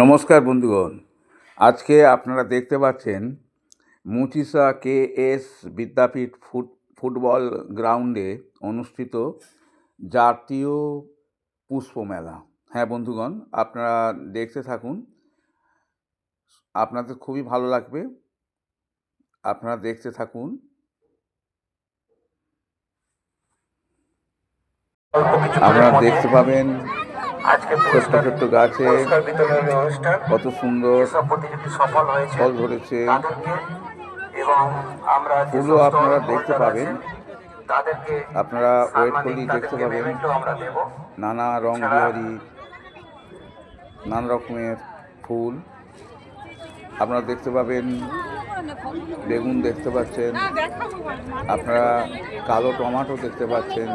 নমস্কার বন্ধুগণ। আজকে আপনারা দেখতে পাচ্ছেন Muchisa K S Vidyapith foot, football গ্রাউন্ডে অনুষ্ঠিত জাতীয় পুষ্পমেলা। হ্যাঁ বন্ধুগণ, আপনারা দেখতে থাকুন। আপনাদের খুবই ভালো লাগবে। আপনারা দেখতে থাকুন। আপনারা দেখতে পাবেন আজকে ছোট্ট ছোট্ট গাছে কত সুন্দর সফল হয়েছে ফল ধরেছে। এবং আমরা ফুলও আপনারা দেখতে পাবেন। আপনারা ওয়েট সাম্মানিক করলেই দেখতে পাবেন। নানা রং বিহারি নানা রকমের ফুল। আপনারা দেখতে পাবেন বেগুন দেখতে পাচ্ছেন। আপনারা কালো টমাটো দেখতে পাচ্ছেন।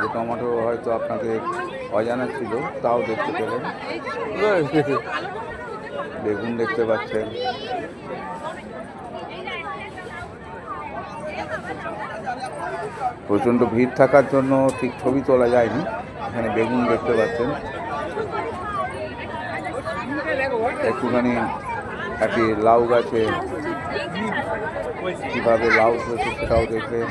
যে টমাটো হয়তো আপনাদের অজানা ছিল, তাও দেখতে পেলেন। বেগুন দেখতে পাচ্ছেন। প্রচণ্ড ভিড় থাকার জন্য ঠিক ছবি তোলা যায়নি, এখানে বেগুন দেখতে পাচ্ছেন। একটুখানি একটি লাউ গাছে কীভাবে লাউ হয়েছে সেটাও দেখলেন।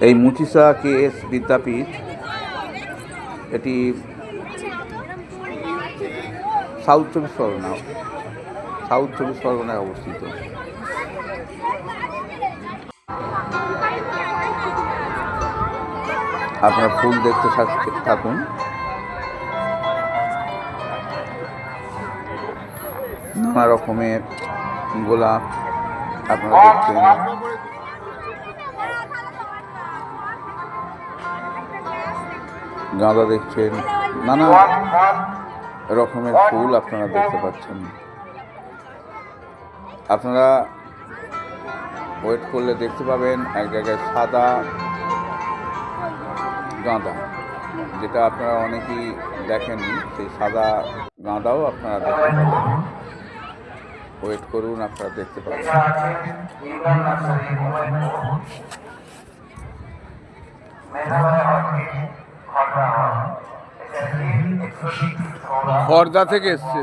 এই মুচিসা কে এস বিদ্যাপীঠ, এটি সাউথ চব্বিশ পরগনা, সাউথ চব্বিশ পরগনায় অবস্থিত। আপনার ফুল দেখতে থাক- থাকুন। নানা রকমের গোলাপ আপনারা দেখছেন। গাঁদা দেখছেন। নানা রকমের ফুল আপনারা দেখতে পাচ্ছেন। আপনারা ওয়েট করলে দেখতে পাবেন এক জায়গায় সাদা গাঁদা, যেটা আপনারা অনেকেই দেখেননি। সেই সাদা গাঁদাও আপনারা দেখতে পাবেন। ওয়েট করুন আপনারা দেখতে পাবেন। খর্দা থেকে এসছে।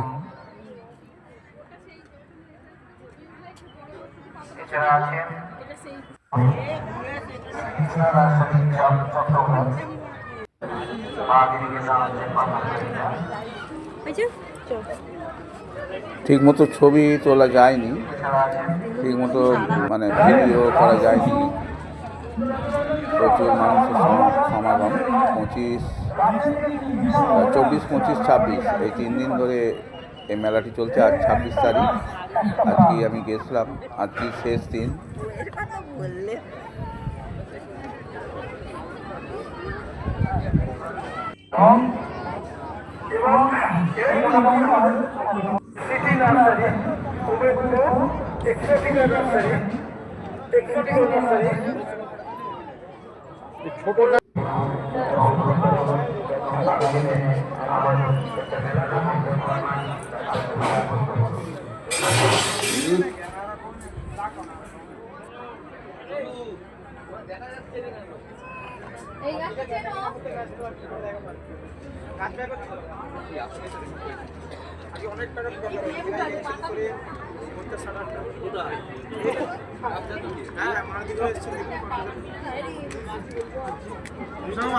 ঠিক মতো ছবি তোলা যায়নি ঠিক মতো মানে ভিডিও করা যায়নি। প্রচুর মানুষের সমাগম পঁচিশ চব্বিশ পঁচিশ ছাব্বিশ। এই তিন দিন ধরে এই মেলাটি চলছে আজ ছাব্বিশ তারিখ। আজকে আমি গেছিলাম আজকে শেষ দিন। City nursery Umedpur Exotica nursery Exotica nursery গাছটা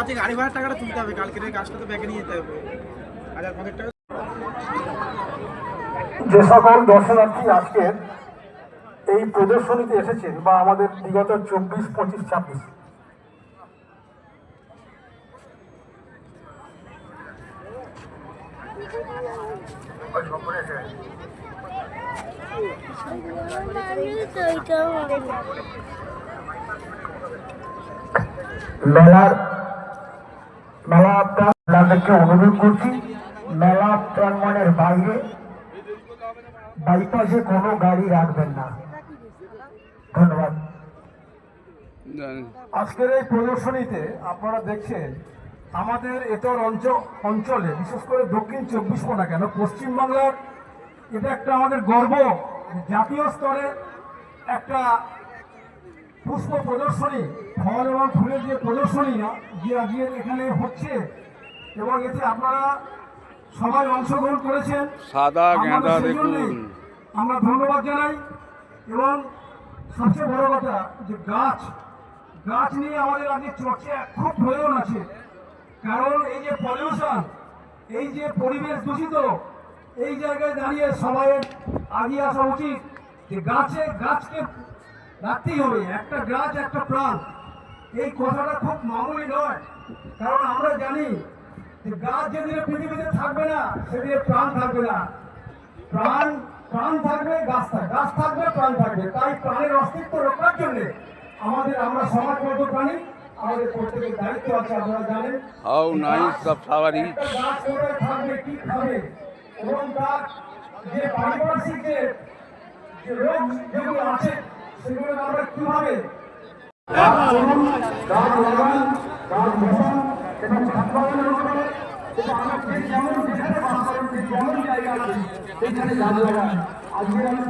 আজকে গাড়ি ভাড়ার টাকাটা তুলতে হবে কালকে গাছটা তো ব্যাগে নিয়ে যেতে হবে হাজার পঞ্চাশ টাকা যে সকল দর্শনার্থী আজকের এই প্রদর্শনীতে এসেছেন বা আমাদের বিগত চব্বিশ, পঁচিশ, ছাব্বিশ মেলার মেলা আপনাদেরকে অনুরোধ করছি মেলা প্রাঙ্গণের বাইরে বাইপাসে কোনো গাড়ি রাখবেন না। ধন্যবাদ। আজকের এই প্রদর্শনীতে আপনারা দেখছেন আমাদের এতর অঞ্চল অঞ্চলে বিশেষ করে দক্ষিণ চব্বিশ পরগনা কেন? পশ্চিমবাংলার এটা একটা আমাদের গর্ব জাতীয় স্তরে একটা পুষ্প প্রদর্শনী ফল এবং ফুলের যে প্রদর্শনী না যে আজকে এখানে হচ্ছে এবং এতে আপনারা সবাই অংশগ্রহণ করেছেন। সাদা আমরা গাঁদা দেখুন। আমরা ধন্যবাদ জানাই এবং সবচেয়ে বড় কথা যে গাছ গাছ নিয়ে আমাদের আজকে চর্চা খুব প্রয়োজন আছে। কারণ এই যে পলিউশন এই যে পরিবেশ দূষিত, এই জায়গায় দাঁড়িয়ে সবাই আগিয়ে আসা উচিত যে গাছে গাছকে রাখতেই হবে, একটা গাছ, একটা প্রাণ। এই কথাটা খুব মামুলি নয়, কারণ আমরা জানি যে গাছ যেদিনে পৃথিবীতে থাকবে না, সেদিনে প্রাণ থাকবে না। প্রাণ প্রাণ থাকবে, গাছ থাকবে গাছ থাকবে, প্রাণ থাকবে। তাই প্রাণের অস্তিত্ব রক্ষার জন্যে আমাদের, আমরা সমাজবদ্ধ প্রাণী আমাদের প্রত্যেকের দায়িত্ব আছে আপনারা জানেন। How nice the flower is গাছ কোথায় থাকবে কি খাবে এবং তার যে পারিপার্শ্বিক যে রোগ যেগুলো আছে সেগুলো আমরা কীভাবে গাছ লাগান গাছ বসান এটা ছাদ বাগানের হতে আমরা যেমন যেখানে বাস করেন যেমন জায়গা আছে সেখানে গাছ লাগান আজকে আমি